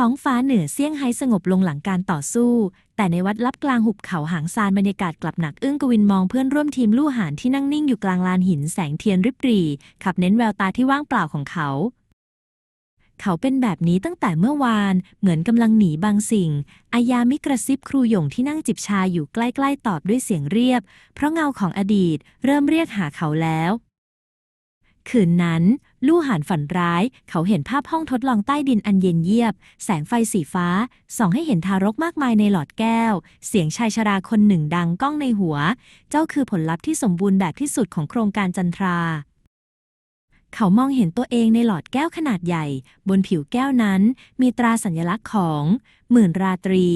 ท้องฟ้าเหนือเซี่ยงไฮ้สงบลงหลังการต่อสู้ แต่ในวัดลับกลางหุบเขาหางซานบรรยากาศกลับหนักอึ้งกวินมองเพื่อนร่วมทีมลู่หานที่นั่งนิ่งอยู่กลางลานหินแสงเทียนริบหรี่ ขับเน้นแววตาที่ว่างเปล่าของเขา เขาเป็นแบบนี้ตั้งแต่เมื่อวาน เหมือนกำลังหนีบางสิ่ง อายามิกระซิบครูหยงที่นั่งจิบชาอยู่ใกล้ๆตอบด้วยเสียงเรียบ เพราะเงาของอดีต เริ่มเรียกหาเขาแล้ว คืนนั้น ลู่หานฝันร้าย เขาเห็นภาพห้องทดลองใต้ดินอันเย็นเยียบ แสงไฟสีฟ้า ส่องให้เห็นทารกมากมายในหลอดแก้ว เสียงชายชราคนหนึ่งดังก้องในหัว เจ้าคือผลลัพธ์ที่สมบูรณ์แบบที่สุดของโครงการจันทรา เขามองเห็นตัวเองในหลอดแก้วขนาดใหญ่ บนผิวแก้วนั้น มีตราสัญลักษณ์ของ หมื่นราตรี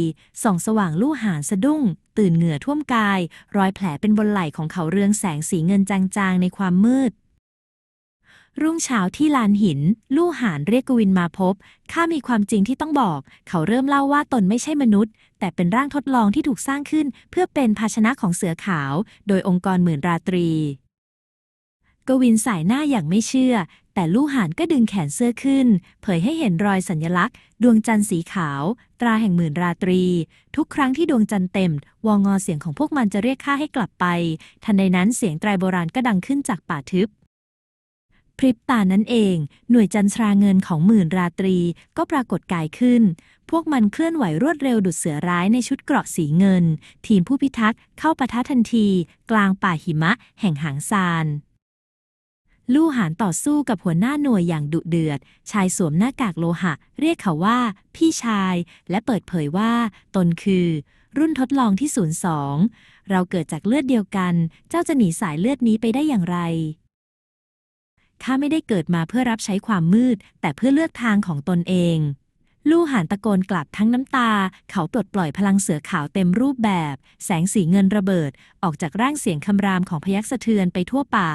ส่องสว่างลู่หานสะดุ้ง ตื่นเหงื่อท่วมกาย รอยแผลเป็นบนไหล่ของเขาเรืองแสงสีเงินจางๆในความมืด รุ่งเช้าที่ลานหิน ลู่หานเรียกกวินมาพบ ข้ามีความจริงที่ต้องบอก เขาเริ่มเล่าว่าตนไม่ใช่มนุษย์ แต่เป็นร่างทดลองที่ถูกสร้างขึ้น เพื่อเป็นภาชนะของเสือขาว โดยองค์กรหมื่นราตรี กวินสายหน้าอย่างไม่เชื่อ แต่ลู่หานก็ดึงแขนเสื้อขึ้น เผยให้เห็นรอยสัญลักษณ์ ดวงจันทร์สีขาว ตราแห่งหมื่นราตรี ทุกครั้งที่ดวงจันทร์เต็ม วองอเสียงของพวกมันจะเรียกข้าให้กลับไป ทันใดนั้นเสียงไตรโบราณก็ดังขึ้นจากป่าทึบ พริบตานั้นเอง หน่วยจันทราเงินของหมื่นราตรี ก็ปรากฏกายขึ้น พวกมันเคลื่อนไหวรวดเร็วดุดเสือร้ายในชุดเกราะสีเงิน ทีมผู้พิทักษ์เข้าปะทะทันที กลางป่าหิมะ แห่งหางซานลู่หานต่อสู้กับหัวหน้าหน่วยอย่างดุเดือด ชายสวมหน้ากากโลหะ เรียกเขาว่า พี่ชาย และเปิดเผยว่า ตนคือ รุ่นทดลองที่ 02 เราเกิดจากเลือดเดียวกัน เจ้าจะหนีสายเลือดนี้ไปได้อย่างไร ข้าไม่ได้เกิดมาเพื่อรับใช้ความมืด แต่เพื่อเลือกทางของตนเอง ลู่หานตะโกนกลับทั้งน้ำตา เขาปลดปล่อยพลังเสือขาวเต็มรูปแบบ แสงสีเงินระเบิด ออกจากร่างเสียงคำรามของพยักสะเทือนไปทั่วป่า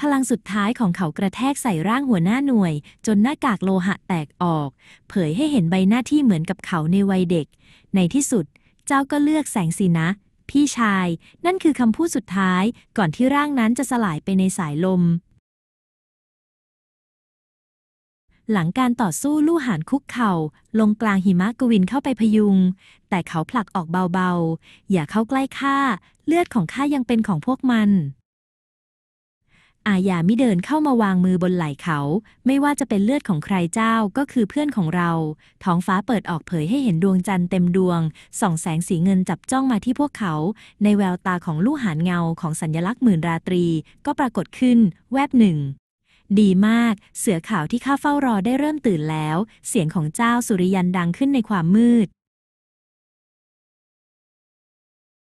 พลังสุดท้ายของเขากระแทกใส่ร่างหัวหน้าหน่วย จนหน้ากากโลหะแตกออก เผยให้เห็นใบหน้าที่เหมือนกับเขาในวัยเด็ก ในที่สุด เจ้าก็เลือกแสงสินะ พี่ชาย นั่นคือคำพูดสุดท้ายก่อนที่ร่างนั้นจะสลายไปในสายลม หลังการต่อสู้ลู่หานคุกเข่า ลงกลางหิมะกวินเข้าไปพยุง แต่เขาผลักออกเบาๆ อย่าเข้าใกล้ข้า เลือดของข้ายังเป็นของพวกมัน อาญามิเดินเข้ามาวางมือบนไหล่เขา ไม่ว่าจะเป็นเลือดของใครเจ้าก็คือเพื่อนของเรา ท้องฟ้าเปิดออกเผยให้เห็นดวงจันทร์เต็มดวง ส่องแสงสีเงินจับจ้องมาที่พวกเขา ในแววตาของลู่หานเงาของสัญลักษณ์หมื่นราตรี ก็ปรากฏขึ้น แวบหนึ่งดีมาก เสือขาวที่ข้าเฝ้ารอได้เริ่มตื่นแล้ว เสียงของเจ้าสุริยันดังขึ้นในความมืด